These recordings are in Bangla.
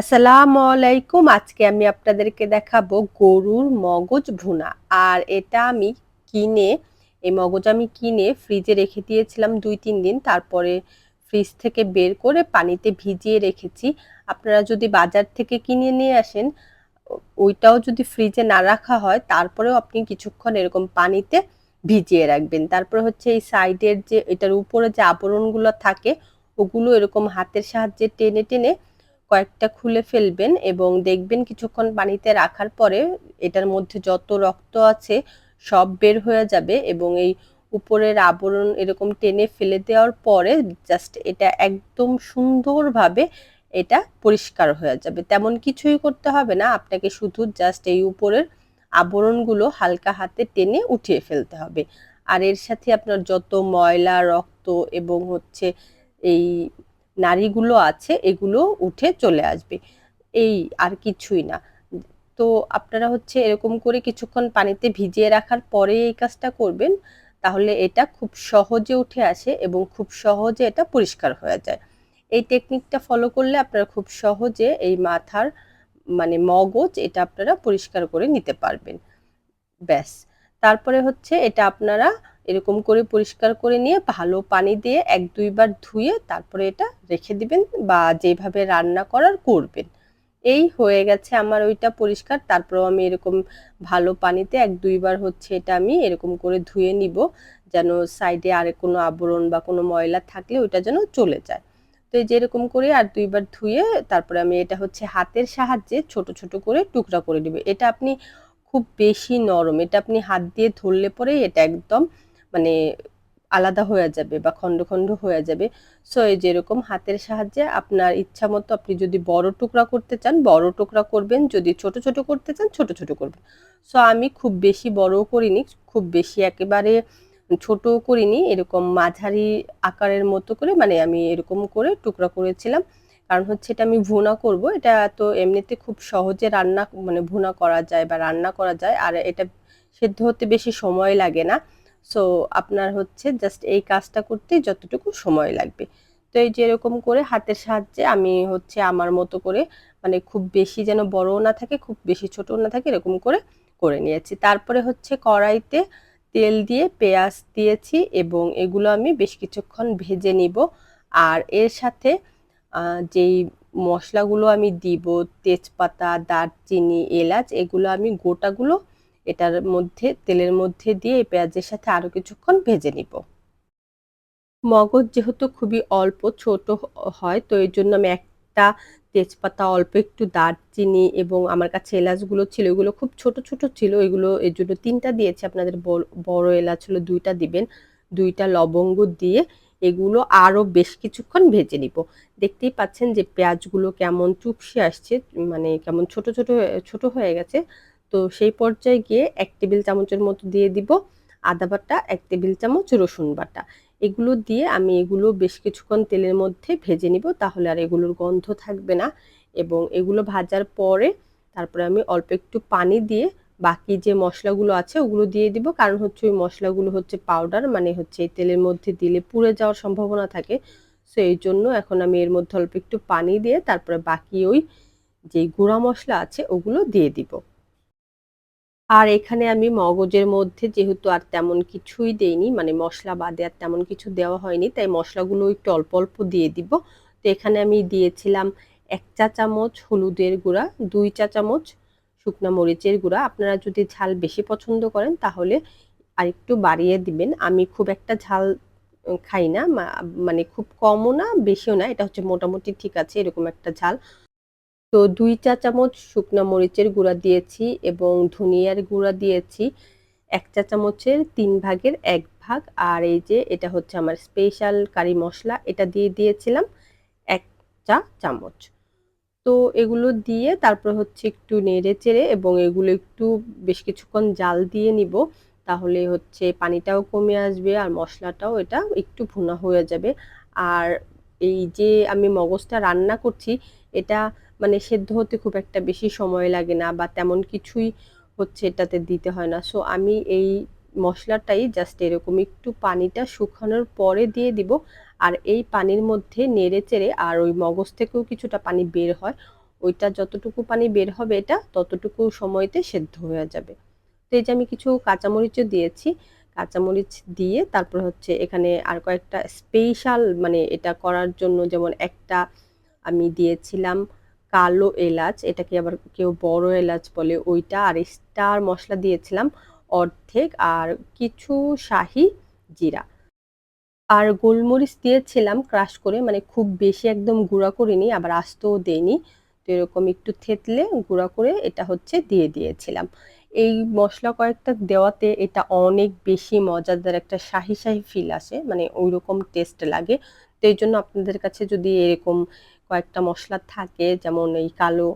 আসসালামু আলাইকুম। আজকে আমি আপনাদেরকে দেখাবো গরুর মগজ ভুনা। আর এটা আমি কিনে, এই মগজ আমি কিনে ফ্রিজে রেখে দিয়েছিলাম দুই, তিন দিন। তারপরে ফ্রিজ থেকে বের করে পানিতে ভিজিয়ে রেখেছি। আপনারা যদি বাজার থেকে কিনে নিয়ে আসেন, ওইটাও যদি ফ্রিজে না রাখা হয়, তারপরেও আপনি কিছুক্ষণ এরকম পানিতে ভিজিয়ে রাখবেন। তারপরে হচ্ছে এই সাইডের যে, এটার উপরে যে আবরণগুলো থাকে, ওগুলো এরকম হাতের সাহায্যে টেনে টেনে কয়েকটা খুলে ফেলবেন এবং দেখবেন কিছুক্ষণ পানিতে রাখার পরে এটার মধ্যে যত রক্ত আছে সব বের হয়ে যাবে এবং এই উপরের আবরণ এরকম টেনে ফেলে দেওয়ার পরে জাস্ট এটা একদম সুন্দরভাবে এটা পরিষ্কার হয়ে যাবে। তেমন কিছুই করতে হবে না, আপনাকে শুধু জাস্ট এই উপরের আবরণগুলো হালকা হাতে টেনে উঠিয়ে ফেলতে হবে। আর এর সাথে আপনার যত ময়লা, রক্ত এবং হচ্ছে এই নারীগুলো আছে, এগুলো উঠে চলে আসবে। এই আর কিছুই না। তো আপনারা হচ্ছে এরকম করে কিছুক্ষণ পানিতে ভিজিয়ে রাখার পরে এই কাজটা করবেন, তাহলে এটা খুব সহজে উঠে আসে এবং খুব সহজে এটা পরিষ্কার হয়ে যায়। এই টেকনিকটা ফলো করলে আপনারা খুব সহজে এই মাথার মানে মগজ এটা আপনারা পরিষ্কার করে নিতে পারবেন। ব্যাস। তারপরে হচ্ছে এটা আপনারা এরকম করে পরিষ্কার করে নিয়ে ভালো পানি দিয়ে এক দুইবার ধুয়ে তারপরে এটা রেখে দিবেন বা যেভাবে রান্না করার করবেন। এই হয়ে গেছে আমার ওইটা পরিষ্কার, তারপরেও আমি এরকম ভালো পানিতে এক দুইবার হচ্ছে এটা আমি এরকম করে ধুয়ে নিব, যেন সাইডে আর কোনো আবরণ বা কোনো ময়লা থাকলে ওইটা যেন চলে যায়। তো এই যেরকম করে আর দুইবার ধুয়ে তারপরে আমি এটা হচ্ছে হাতের সাহায্যে ছোট ছোট করে টুকরা করে নেবে। এটা আপনি খুব বেশি নরম, এটা আপনি হাত দিয়ে ধরলে পরে এটা একদম মানে আলাদা হয়ে যাবে বা খণ্ড খণ্ড হয়ে যাবে। সো এই যেরকম হাতের সাহায্যে আপনার ইচ্ছা মতো আপনি যদি বড় টুকরা করতে চান, বড় টুকরা করবেন, যদি ছোট ছোট করতে চান, ছোট ছোট করবেন। সো আমি খুব বেশি বড় করিনি, খুব বেশি একেবারে ছোট করিনি, এরকম মাঝারি আকারের মতো করে মানে আমি এরকম করে টুকরা করেছিলাম। কারণ হচ্ছে এটা আমি ভুনা করব, এটা তো এমনিতে খুব সহজে রান্না মানে ভুনা করা যায় বা রান্না করা যায়, আর এটা সেদ্ধ হতে বেশি সময় লাগে না। সো আপনার হচ্ছে জাস্ট এই কাজটা করতে যতটুকু সময় লাগবে। তো এই যে এরকম করে হাতের সাহায্যে আমি হচ্ছে আমার মতো করে মানে খুব বেশি যেন বড়ও না থাকে, খুব বেশি ছোটও না থাকে, এরকম করে করে নিয়েছি। তারপরে হচ্ছে কড়াইতে তেল দিয়ে পেঁয়াজ দিয়েছি এবং এগুলো আমি বেশ কিছুক্ষণ ভেজে নিব। আর এর সাথে যেই মশলাগুলো আমি দিব, তেজপাতা, দারচিনি, এলাচ, এগুলো আমি গোটাগুলো এটার মধ্যে, তেলের মধ্যে দিয়ে এই পেঁয়াজের সাথে আরও কিছুক্ষণ ভেজে নিব। মগজ যেহেতু খুবই অল্প, ছোট হয়, তো এই জন্য আমি একটা তেজপাতা, অল্প একটু দারচিনি এবং আমার কাছে এলাচগুলো ছিল, এগুলো খুব ছোট ছোট ছিল, এগুলো এর জন্য তিনটা দিয়েছি, আপনাদের বড় এলাচ হলো দুইটা দিবেন, দুইটা লবঙ্গ দিয়ে এগুলো আরও বেশ কিছুক্ষণ ভেজে নিব। দেখতেই পাচ্ছেন যে পেঁয়াজগুলো কেমন চুপসে আসছে মানে কেমন ছোট ছোট ছোট হয়ে গেছে তো সেই পর্যায়ে গিয়ে এক টেবিল চামচের মতো দিয়ে দিব আদা বাটা, এক টেবিল চামচ রসুন বাটা। এগুলো দিয়ে আমি এগুলো বেশ কিছুক্ষণ তেলের মধ্যে ভেজে নিব তাহলে আর এগুলোর গন্ধ থাকবে না এবং এগুলো ভাজার পরে তারপরে আমি অল্প একটু পানি দিয়ে বাকি যে মশলাগুলো আছে ওগুলো দিয়ে দিব। কারণ হচ্ছে ওই মশলাগুলো হচ্ছে পাউডার মানে হচ্ছে এই তেলের মধ্যে দিলে পুড়ে যাওয়ার সম্ভাবনা থাকে। সো এই জন্য এখন আমি এর মধ্যে অল্প একটু পানি দিয়ে তারপরে বাকি ওই যে গুঁড়া মশলা আছে ওগুলো দিয়ে দিব। আর এখানে আমি মগজের মধ্যে যেহেতু আর তেমন কিছুই দেইনি মানে মশলা বাদে আর তেমন কিছু দেওয়া হয়নি, তাই মশলাগুলো একটু অল্প অল্প দিয়ে দিব। তো এখানে আমি দিয়েছিলাম এক চা চামচ হলুদের গুঁড়া, দুই চা চামচ শুকনা মরিচের গুঁড়া। আপনারা যদি ঝাল বেশি পছন্দ করেন তাহলে আরেকটু বাড়িয়ে দিবেন। আমি খুব একটা ঝাল খাই না মানে খুব কমও না, বেশিও না, এটা হচ্ছে মোটামুটি ঠিক আছে, এরকম একটা ঝাল। তো দুই চা চামচ শুকনো মরিচের গুঁড়া দিয়েছি এবং ধনিয়ার গুঁড়া দিয়েছি। এক চা চামচের তিন ভাগের এক ভাগ। আর এই যে এটা হচ্ছে আমার স্পেশাল কারি মশলা, এটা দিয়ে দিয়েছিলাম এক চা চামচ। তো এগুলো দিয়ে তারপর হচ্ছে একটু নেড়ে চেড়ে এবং এগুলো একটু বেশ কিছুক্ষণ জাল দিয়ে নিব, তাহলে হচ্ছে পানিটাও কমে আসবে আর মশলাটাও এটা একটু ভুনা হয়ে যাবে। আর এই যে আমি মগজটা রান্না করছি, এটা মানে সেদ্ধ হতে খুব একটা বেশি সময় লাগে না বা তেমন কিছুই হচ্ছে এটাতে দিতে হয় না। সো আমি এই মশলাটাই জাস্ট এরকম একটু পানিটা শুকানোর পরে দিয়ে দিব। আর এই পানির মধ্যে নেড়ে চেড়ে আর ওই মগজ থেকেও কিছুটা পানি বের হয়। ওইটা যতটুকু পানি বের হবে এটা ততটুকু সময়তে সেদ্ধ হয়ে যাবে। তো এই যে আমি কিছু কাঁচামরিচও দিয়েছি। কাঁচামরিচ দিয়ে তারপর হচ্ছে এখানে আর কয়েকটা স্পেশাল মানে এটা করার জন্য যেমন একটা আমি দিয়েছিলাম কালো এলাচ, এটাকে আবার কেউ বড় এলাচ বলে, ওইটা আর স্টার মশলা দিয়েছিলাম অর্ধেক আর কিছু শাহি জিরা। আর গোলমরিচ দিয়েছিলাম ক্রাশ করে মানে খুব বেশি একদম গুঁড়া করিনি, আবার আস্তও দেইনি। তো এরকম একটু থেতলে গুঁড়া করে এটা হচ্ছে দিয়ে দিয়েছিলাম। এই মশলা কয়েকটা দেওয়াতে এটা অনেক বেশি মজাদার একটা শাহি শাহি ফিল আসে মানে ওই রকম টেস্ট লাগে। তো এই জন্য আপনাদের কাছে যদি এরকম কয়েকটা মশলা থাকে, যেমন এই কালো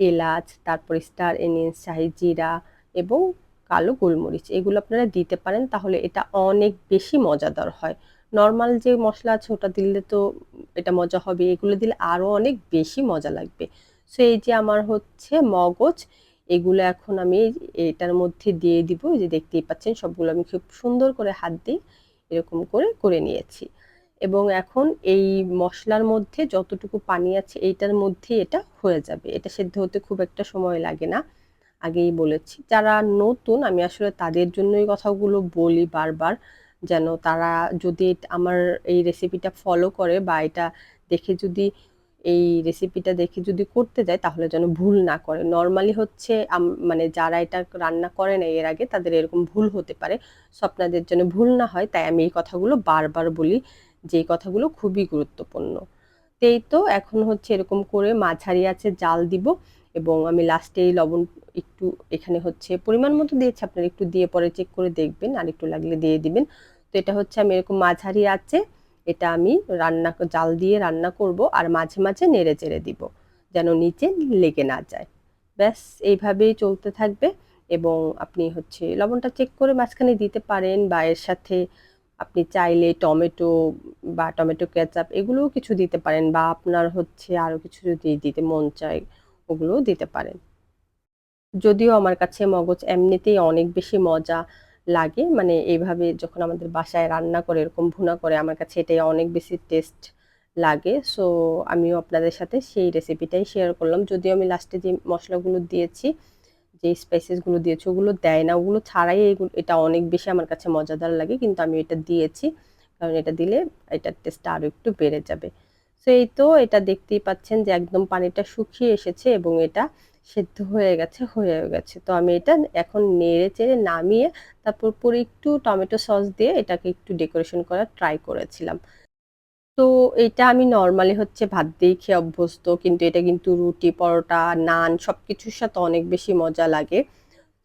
এলাচ, তারপর স্টার এনিস শাহি জিরা এবং কালো গোলমরিচ। এগুলো আপনারা দিতে পারেন, তাহলে এটা অনেক বেশি মজাদার হয়। নর্মাল যে মশলা আছে, ওটা দিলে তো এটা মজা হবে। এগুলো দিলে আরও অনেক বেশি মজা লাগবে। সো, এই যে আমার হচ্ছে মগজ, এগুলো এখন আমি এটার মধ্যে দিয়ে দিব। যে দেখতেই পাচ্ছেন, সবগুলো আমি খুব সুন্দর করে হাত দিয়ে এরকম করে করে নিয়েছি। এবং এখন এই মশলার মধ্যে যতটুকু পানি আছে, এইটার মধ্যে এটা হয়ে যাবে। এটা সেদ্ধ হতে খুব একটা সময় লাগে না, আগেই বলেছি। যারা নতুন, আমি আসলে তাদের জন্যই কথাগুলো বলি বারবার, যেন তারা যদি আমার এই রেসিপিটা ফলো করে বা এটা দেখে যদি, এই রেসিপিটা দেখে যদি করতে যায়, তাহলে যেন ভুল না করে। নর্মালি হচ্ছে মানে যারা এটা রান্না করে না এর আগে, তাদের এরকম ভুল হতে পারে। সো আপনাদের যেন ভুল না হয়, তাই আমি এই কথাগুলো বারবার বলি। যে কথাগুলো খুবই গুরুত্বপূর্ণ। তেই তো এখন হচ্ছে এরকম করে মাঝারি আছে জাল দিব এবং আমি লাস্টে এই লবণ একটু এখানে হচ্ছে পরিমাণ মতো দিয়েছি, আপনারা একটু দিয়ে পরে চেক করে দেখবেন আর একটু লাগলে দিয়ে দিবেন। তো এটা হচ্ছে আমি এরকম মাঝারি আছে, এটা আমি রান্না জাল দিয়ে রান্না করব আর মাঝে মাঝে নেড়ে চেড়ে দিব যেন নিচে লেগে না যায়। ব্যাস, এইভাবেই চলতে থাকবে এবং আপনি হচ্ছে লবণটা চেক করে মাঝখানে দিতে পারেন বা এর সাথে আপনি চাইলে টমেটো বা টমেটো কেচাপ এগুলোও কিছু দিতে পারেন বা আপনার হচ্ছে আরও কিছু যদি দিতে মন চায়, ওগুলোও দিতে পারেন। যদিও আমার কাছে মগজ এমনিতেই অনেক বেশি মজা লাগে মানে এইভাবে যখন আমাদের বাসায় রান্না করে, এরকম ভুনা করে, আমার কাছে এটাই অনেক বেশি টেস্ট লাগে। সো আমিও আপনাদের সাথে সেই রেসিপিটাই শেয়ার করলাম। যদিও আমি লাস্টে যে মশলাগুলো দিয়েছি যে স্পাইসেসগুলো দিয়েছি, ওগুলো দেয় না। ওগুলো ছাড়াই এগুলো, এটা অনেক বেশি আমার কাছে মজাদার লাগে, কিন্তু আমি এটা দিয়েছি। কারণ এটা দিলে এটার টেস্টটা আরও একটু বেড়ে যাবে। সো এই তো এটা দেখতেই পাচ্ছেন যে একদম পানিটা শুকিয়ে এসেছে এবং এটা সেদ্ধ হয়ে গেছে হয়ে গেছে। তো আমি এটা এখন নেড়ে চেড়ে নামিয়ে তারপর পরে একটু টমেটো সস দিয়ে এটাকে একটু ডেকোরেশন করার ট্রাই করেছিলাম। তো এটা আমি নর্মালি হচ্ছে ভাত দিয়েই খেয়ে অভ্যস্ত, কিন্তু এটা কিন্তু রুটি, পরোটা, নান সব কিছুর সাথে অনেক বেশি মজা লাগে।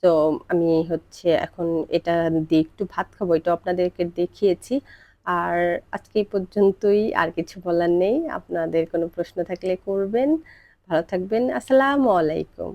তো আমি হচ্ছে এখন এটা দিয়ে একটু ভাত খাব, এটা আপনাদেরকে দেখিয়েছি। আর আজকে এই পর্যন্তই, আর কিছু বলার নেই। আপনাদের কোনো প্রশ্ন থাকলে করবেন। ভালো থাকবেন। আসসালামু আলাইকুম।